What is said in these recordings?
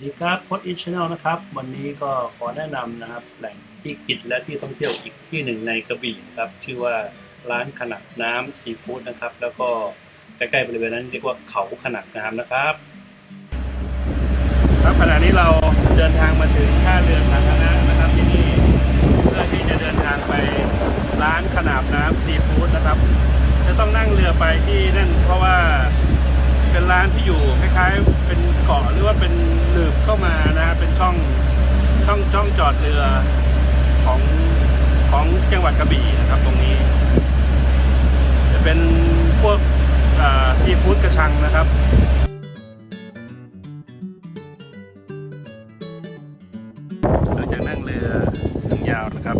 สวัสดีครับพดอิชแนลนะครับ วันนี้ก็ขอแนะนำนะครับ แหล่งที่กินและที่ท่องเที่ยวอีกที่หนึ่งในกระบี่นะครับ ชื่อว่าร้านขนาดน้ำซีฟู้ดนะครับ แล้วก็ใกล้ๆบริเวณนั้นเรียกว่าเขาขนาดน้ำนะครับ ครับขณะนี้เราถึงท่าเรือสาธารณะนะครับที่นี่เพื่อที่จะเดินทางไปร้านขนาดน้ำซีฟู้ดนะครับ จะต้องนั่งเรือไปที่นั่นเพราะว่า เป็นร้านที่อยู่คล้ายๆ เป็นเกาะหรือว่าเป็นหลืบเข้ามานะฮะเป็นช่องช่องช่องจอดเรือ ของของจังหวัดกระบี่นะครับตรงนี้ จะเป็นพวกซีฟู้ดกระชังนะครับหลังจากนั่งเรือถึงยาวนะครับ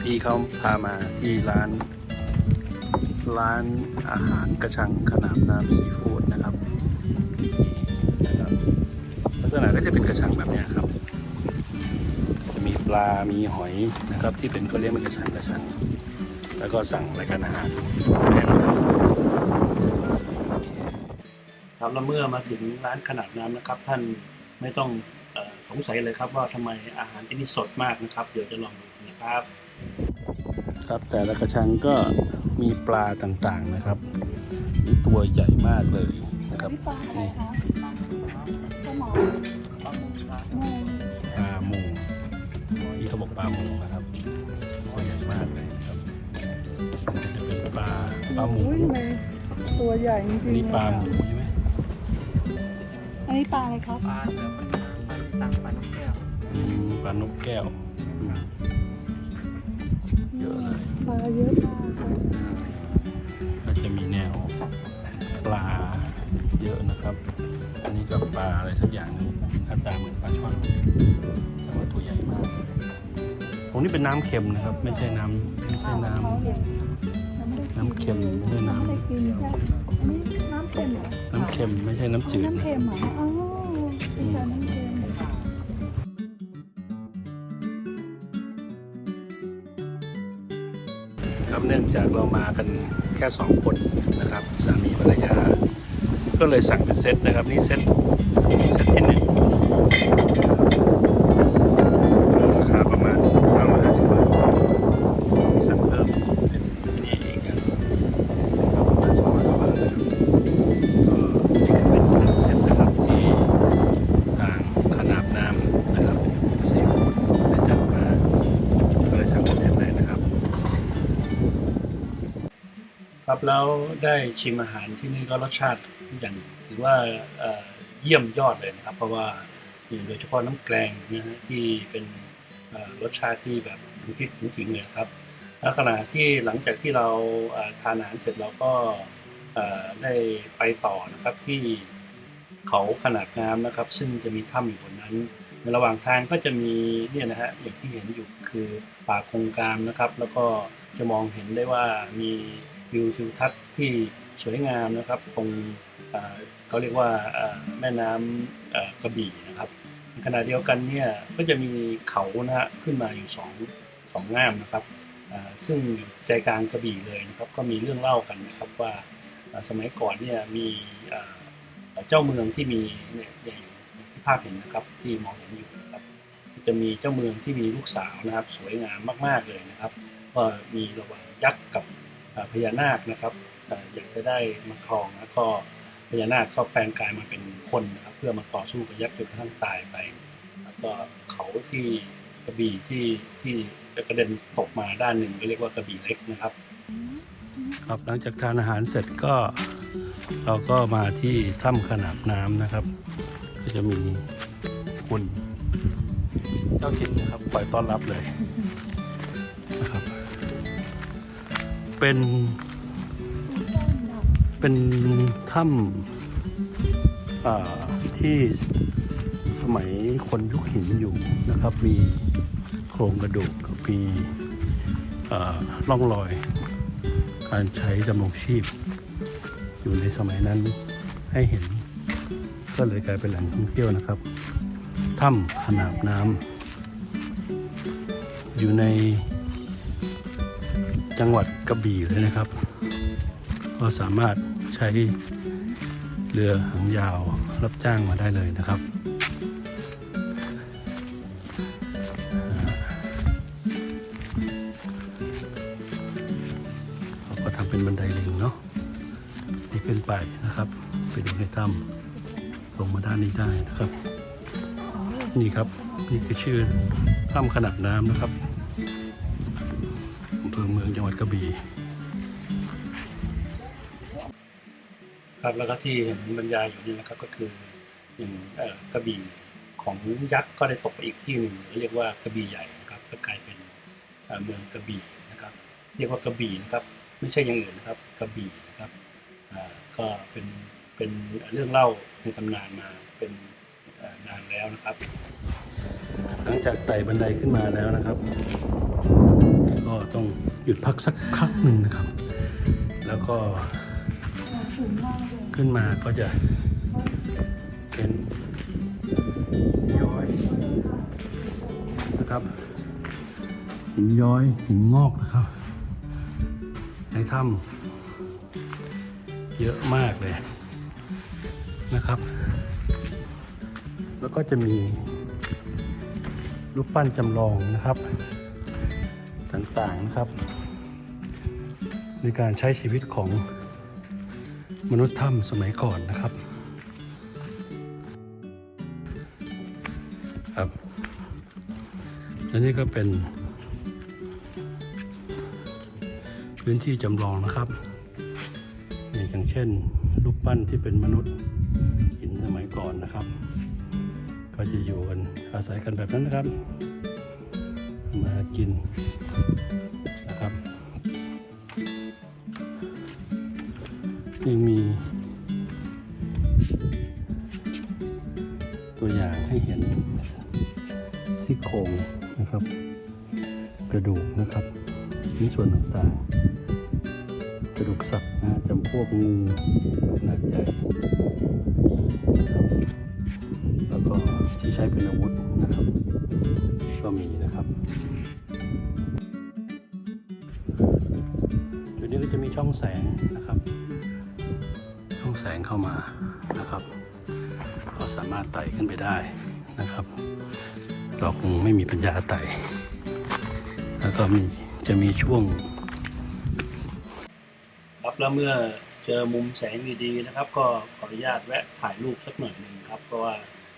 พี่เขาพามาที่ร้าน ร้านอาหารกระชังขนาดน้ำซีฟู้ดนะครับรับลักษณะก็จะเป็นกระชังแบบนี้ครับ ลา มีหอยนะครับ ที่เป็นเขาเรียกเป็นกระชังกระชัง แล้วก็สั่งรายการอาหารครับแล้วเมื่อมาถึงร้านขนาดน้ำนะครับ ท่านไม่ต้องเออสงสัยเลยครับว่าทำไมอาหารที่นี่สดมากนะครับ เดี๋ยวจะลองดูนะครับ ครับแต่ละกระชังก็มีปลาต่างๆนะครับมีตัวใหญ่มากเลยนะครับนี่ปลาอะไรคะปลาหมอ ลาหมูนะครับตัวใหญ่มากเลยครับจะเป็นปลาปลาหมูอุ้ยทำไมตัวใหญ่จริงๆนี่ปลาหมูเลยใช่ไหมอันนี้ปลาอะไรครับ ปลาเสือปลาปลาตังปลานกแก้วอืมปลานกแก้วอืมเยอะเลยปลาเยอะมากค่ะอืมก็จะมีแนวปลาเยอะนะครับ อันนี้ก็ปลาอะไรสักอย่างหนึงหน้าตาเหมือนปลาช่อน ตรงนี้เป็นน้ำเค็มนะครับ ไม่ใช่น้ำไม่ใช่น้ำเขาเห็นยังไม่ได้กิน้ำเค็มไม่ใช่น้ำไม่ได้กินใช่อันนี้น้ำเค็มเหรอน้ำเค็มไม่ใช่น้ำจืดน้ำเค็มเหรออ๋อเป็นการน้ำเค็มครับเนื่องจากเรามากันแค่สองคนนะครับสามีภรรยาก็เลยสั่งเป็นเซตนะครับ นี่เซตเซตที่หนึ่ง ครับแล้วได้ชิมอาหารที่นี่ก็รสชาติอย่างถือว่าเยี่ยมยอดเลยนะครับ เพราะว่าโดยเฉพาะน้ำแกงนะฮะที่เป็นรสชาติที่แบบถึงพริกถึงขิงเลยครับแล้วขณะที่หลังจากที่เราทานอาหารเสร็จเราก็ได้ไปต่อนะครับที่เขาขนาดน้ำนะครับ ซึ่งจะมีถ้ำอยู่บนนั้น ในระหว่างทางก็จะมีเนี่ยนะฮะอย่างที่เห็นอยู่คือป่าโคงกามนะครับ แล้วก็จะมองเห็นได้ว่ามี วิวทิวทัศน์ที่สวยงามนะครับ ตรงเขาเรียกว่าแม่น้ำกระบี่นะครับขณะเดียวกันเนี่ยก็จะมีเขานะฮะขึ้นมาอยู่สองสองง่ามนะครับซึ่งใจกลางกระบี่เลยนะครับ ก็มีเรื่องเล่ากันนะครับว่าสมัยก่อนเนี่ยมีเจ้าเมืองที่มีเนี่ยอย่างที่ภาพเห็นนะครับที่มองเห็นอยู่นะครับจะมีเจ้าเมืองที่มีลูกสาวนะครับ สวยงามมาก ๆเลยนะครับ ก็มีระหว่างยักษ์กับ พญานาคนะครับเอ่ออยากจะได้มาครองแล้วก็พญานาคก็แปลงกายมาเป็นคนนะครับเพื่อมาต่อสู้กับยักษ์จนกระทั่งตายไป แล้วก็เขาที่กระบี่ที่ที่กระเด็นตกมาด้านหนึ่งก็เรียกว่ากระบี่เล็กนะครับ ครับหลังจากทานอาหารเสร็จก็เราก็มาที่ถ้ำขนาบน้ำนะครับ ก็จะมีคุณเจ้าถิ่นนะครับคอยต้อนรับเลย เป็น เป็นถ้ำอ่าที่สมัยคนยุคหินอยู่นะครับ มีโครงกระดูกมีอ่าร่องรอย การใช้ดำรงชีพ อยู่ในสมัยนั้นให้เห็น ก็เลยกลายเป็นแหล่งท่องเที่ยวนะครับถ้ำขนาบน้ำอยู่ใน จังหวัดกระบี่เลยนะครับ ก็สามารถใช้เรือหางยาวรับจ้างมาได้เลยนะครับเราก็ทำเป็นบันไดลิงเนาะที่ขึ้นไปนะครับ ไปดูในถ้ำลงมาด้านนี้ได้นะครับ นี่ครับนี่คือชื่อถ้ำขนาดน้ำนะครับ อเภอเมืองจังหวัดกระบี่ครับแล้วก็ที่เห็นบรรยายอยู่นี่นะครับก็คืออย่างกระบี่ของยักษ์ก็ได้ตกไปอีกที่หนึ่งเรียกว่ากระบี่ใหญ่นะครับก็กลายเป็นเมืองกระบี่นะครับ เรียกว่ากระบี่นะครับ ไม่ใช่อย่างอื่นนะครับกระบี่นะครับก็เป็นเป็นเรื่องเล่าในตำนานมาเป็นนานแล้วนะครับ หลังจากไต่บันไดขึ้นมาแล้วนะครับ ก็ต้องหยุดพักสักพักหนึ่งนะครับ แล้วก็ขึ้นมาก็จะเป็นย้อยนะครับหินย้อยหินงอกนะครับ ในถ้ำเยอะมากเลยนะครับ แล้วก็จะมีรูปปั้นจำลองนะครับ ต่างๆนะครับ ในการใช้ชีวิตของมนุษย์ถ้ำสมัยก่อนนะครับครับและนี่ก็เป็น พื้นที่จำลองนะครับอย่างเช่นรูปปั้นที่เป็นมนุษย์หินสมัยก่อนนะครับ ก็จะอยู่กันอาศัยกันแบบนั้นนะครับ มากิน นะครับยังมี ตัวอย่างให้เห็นซี่โครงนะครับ กระดูกนะครับชิ้นส่วนต่างๆ กระดูกสัตว์นะจำพวกงูขนาดใหญ่แล้วก็ที่ใช้เป็นอาวุธนะครับ ก็มีนะครับ ก็จะมีช่องแสงนะครับ ช่องแสงเข้ามานะครับ เราสามารถไต่ขึ้นไปได้นะครับ เราคงไม่มีปัญญาไต่ แล้วก็มีจะมีช่วง ครับแล้วเมื่อเจอมุมแสงดีๆนะครับ ก็ขออนุญาตแวะถ่ายรูปสักหน่อยหนึ่งครับ เพราะว่า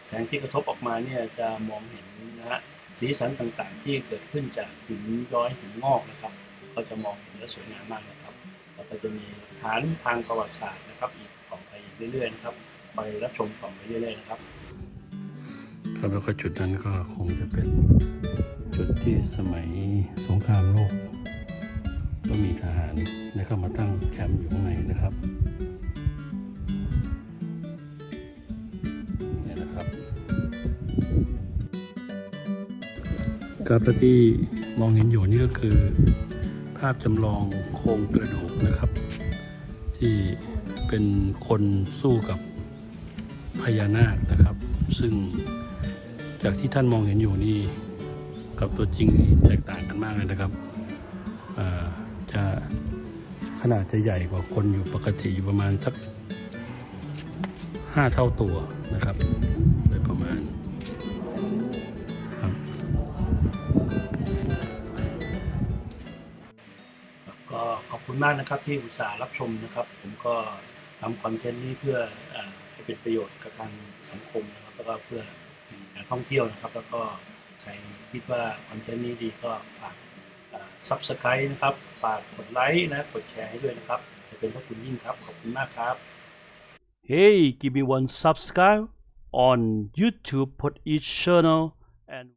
แสงที่กระทบออกมาเนี่ยจะมองเห็นนะฮะสีสันต่างๆ ที่เกิดขึ้นจากหินย้อยหินงอกนะครับ ก็จะมองเห็นและสวยงามมากนะครับ แล้วก็จะมีฐานทางประวัติศาสตร์นะครับ อีกต่อไปเรื่อยๆนะครับ ไปรับชมต่อไปเรื่อยๆนะครับ ครับแล้วก็จุดนั้นก็คงจะเป็นจุดที่สมัยสงครามโลก ก็มีทหารได้เข้ามาตั้งแคมป์อยู่ข้างในนะครับนี่นะครับครับที่มองเห็นอยู่นี่ก็คือาพจำลองโครงกระดูกนะครับ ที่เป็นคนสู้กับพญานาคนะครับ ซึ่งจากที่ท่านมองเห็นอยู่นี่กับตัวจริงนี่แตกต่างกันมากเลยนะครับจะขนาดจะใหญ่กว่าคนอยู่ปกติอยู่ประมาณสักห้าเท่าตัวนะครับ คุณมากนะครับที่อุตส่าห์รับชมนะครับ ผมก็ทำคอนเทนต์นี้เพื่อเออให้เป็นประโยชน์กับทางสังคมนะครับแล้วก็เพื่อการท่องเที่ยวนะครับ แล้วก็ใครคิดว่าคอนเทนต์นี้ดีก็ฝากซับสไครต์นะครับฝากกดไลค์นะกดแชร์ให้ด้วยนะครับจะเป็นพระคุณยิ่งครับ ขอบคุณมากครับ Hey give me one subscribe on YouTube put each channel and